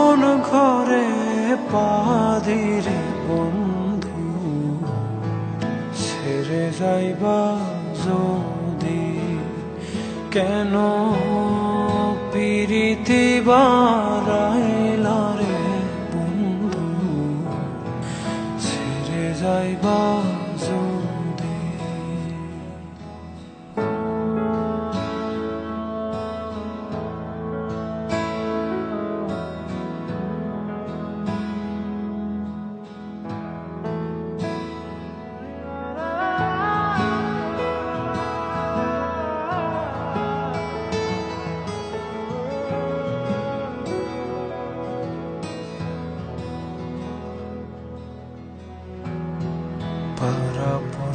আপন ঘরে পাদিরে বন্ধু? ছেড়ে যাইবা যদি কেন? পিরিতি বারাইলা রে বন্ধু। ছেড়ে যাইবা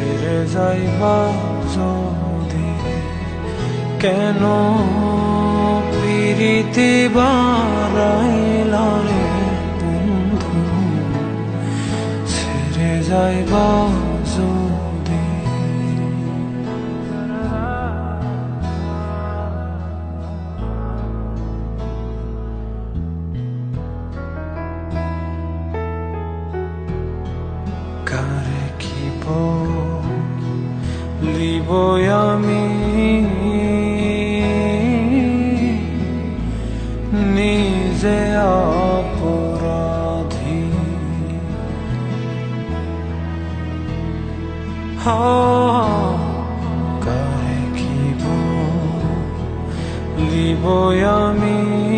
ছেড়ে যাইবা যদি কেন প্রীতি বারাইলা বন্ধু? ছেড়ে যাইবা লিব আমি নিজে অপরাধী কারে কি লিব আমি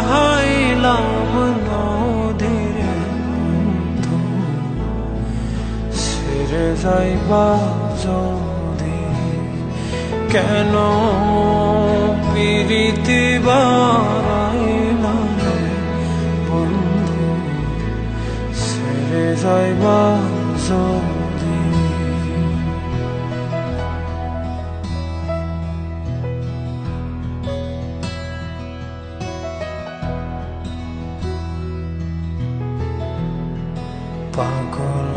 বাহাইলাম নদীর ছেড়ে যাইবা যদি কেন পিরিতি বারাইলাম বন্ধু ছেড়ে যাইবা যদি পাগল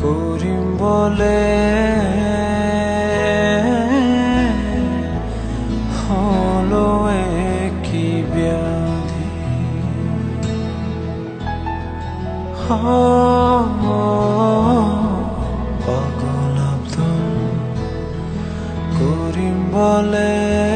করিম বলে হলো কি ব্যাধি। পাগল করিম বলে